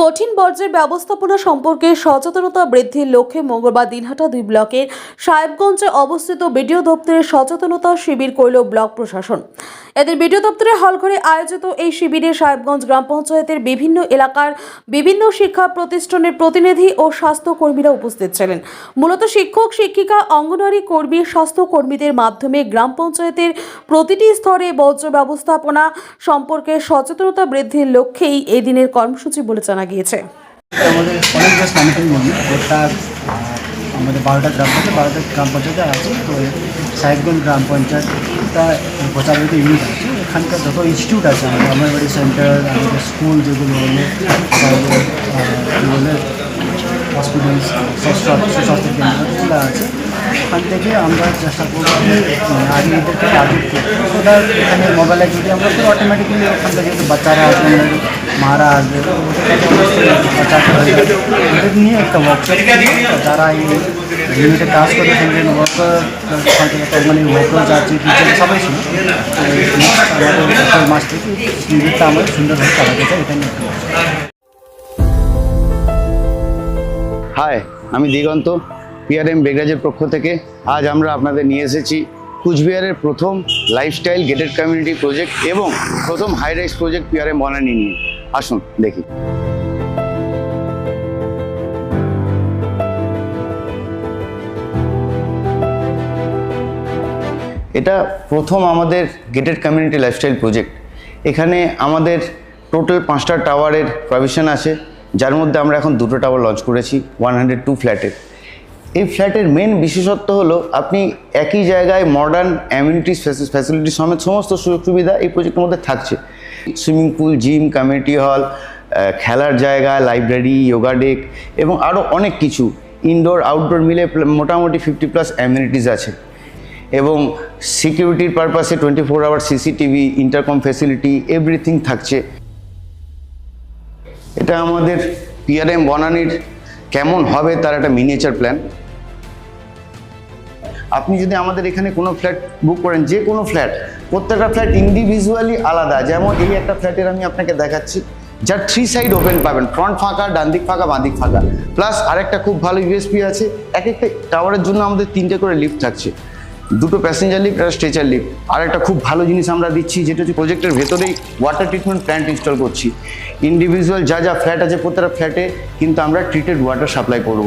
কঠিন বর্জ্যের ব্যবস্থাপনা সম্পর্কে সচেতনতা বৃদ্ধির লক্ষ্যে মঙ্গলবার দিনহাটা দুই ব্লকের সাহেবগঞ্জে অবস্থিত বিডিও দপ্তরের সচেতনতা শিবির করল ব্লক প্রশাসন। এদের বিডিও দপ্তরের হলঘরে আয়োজিত এই শিবিরে সাহেবগঞ্জ গ্রাম পঞ্চায়েতের বিভিন্ন এলাকার বিভিন্ন শিক্ষা প্রতিষ্ঠানের প্রতিনিধি ও স্বাস্থ্যকর্মীরা উপস্থিত ছিলেন। মূলত শিক্ষক, শিক্ষিকা, অঙ্গনওয়াড়ি কর্মী, স্বাস্থ্যকর্মীদের মাধ্যমে গ্রাম পঞ্চায়েতের প্রতিটি স্তরে বর্জ্য ব্যবস্থাপনা সম্পর্কে সচেতনতা বৃদ্ধির লক্ষ্যেই এই দিনের কর্মসূচি বলে জানা গিয়েছে। আমাদের আমাদের বারোটা গ্রাম পঞ্চায়েত, বারোটা গ্রাম পঞ্চায়েতে আছে। তো সাহেবগঞ্জ গ্রাম পঞ্চায়েতটা প্রচারিত ইউনিট আছে। এখানকার যত ইনস্টিটিউট আছে, আমাদের অঙ্গনবাড়ি সেন্টার আমাদের স্কুল যেগুলো হলো হসপিটাল স্বাস্থ্য সুস্বাস্থ্য কেন্দ্র আছে। ওখান থেকে আমরা চেষ্টা মানে আগে এদেরকে টার্গেট করব So এখানে মোবাইলে যদি আমরা তো অটোমেটিক্যালি ওখান থেকে বাচ্চারা আসবে, মারা আসবে। ওদের। ওদের নিয়ে একটা ওয়ার্কশপ যারা এই ইউনিটে কাজ করে থাকবেন ওয়ার্কার মানে ওয়ার্কার যাচ্ছে টিচার সবাই ছিল। আমাদের মাস থেকে ইউনিটটা সুন্দরভাবে চালাতে চাই এটা হাই আমি দিগন্ত। পিআরএম বেগরাজের পক্ষ থেকে আজ আমরা আপনাদের নিয়ে এসেছি কুচবিহারের প্রথম লাইফস্টাইল গেটেড কমিউনিটি প্রজেক্ট এবং প্রথম high rise project PRM Banani নিয়ে। আসুন, দেখি। এটা প্রথম আমাদের গেটেড কমিউনিটি লাইফস্টাইল প্রজেক্ট এখানে আমাদের টোটাল পাঁচটা টাওয়ারের প্রভিশন আছে, যার মধ্যে আমরা এখন দুটো টাওয়ার লঞ্চ করেছি ওয়ান হান্ড্রেড টু ফ্ল্যাটের এই ফ্ল্যাটের মেন বিশেষত্ব হলো আপনি একই জায়গায় মডার্ন অ্যামিউনিটিস ফ্যাসিলিটি সমেত সমস্ত সুযোগ সুবিধা এই প্রজেক্টের মধ্যে থাকছে। Swimming pool gym community hall খেলার জায়গা লাইব্রেরি যোগা ডেক এবং আরও অনেক কিছু। ইনডোর আউটডোর মিলে মোটামুটি ফিফটি প্লাস অ্যামিউনিটিস আছে। এবং সিকিউরিটির পারপাসে twenty four hour CCTV intercom facility everything থাকছে। এটা আমাদের পিআরএম বনানির কেমন হবে তার একটা মিনিয়েচার প্ল্যান আপনি যদি আমাদের এখানে কোনো ফ্ল্যাট বুক করেন, যে কোনো ফ্ল্যাট, প্রত্যেকটা ফ্ল্যাট ইন্ডিভিজুয়ালি আলাদা। যেমন এই একটা ফ্ল্যাটের আমি আপনাকে দেখাচ্ছি, যার থ্রি সাইড ওপেন পাবেন ফ্রন্ট ফাঁকা ডান দিক ফাঁকা বাঁ দিক ফাঁকা। প্লাস আরেকটা খুব ভালো ইউএসপি আছে, এক একটা টাওয়ারের জন্য আমাদের তিনটে করে লিফট থাকছে। দুটো প্যাসেঞ্জার লিফট আর স্ট্রেচার লিফট আর একটা খুব ভালো জিনিস আমরা দিচ্ছি, যেটা হচ্ছে প্রজেক্টের ভেতরেই ওয়াটার ট্রিটমেন্ট প্ল্যান্ট ইনস্টল করছি। ইন্ডিভিজুয়াল যা যা ফ্ল্যাট আছে, প্রত্যেকটা ফ্ল্যাটে কিন্তু আমরা ট্রিটেড ওয়াটার সাপ্লাই করব।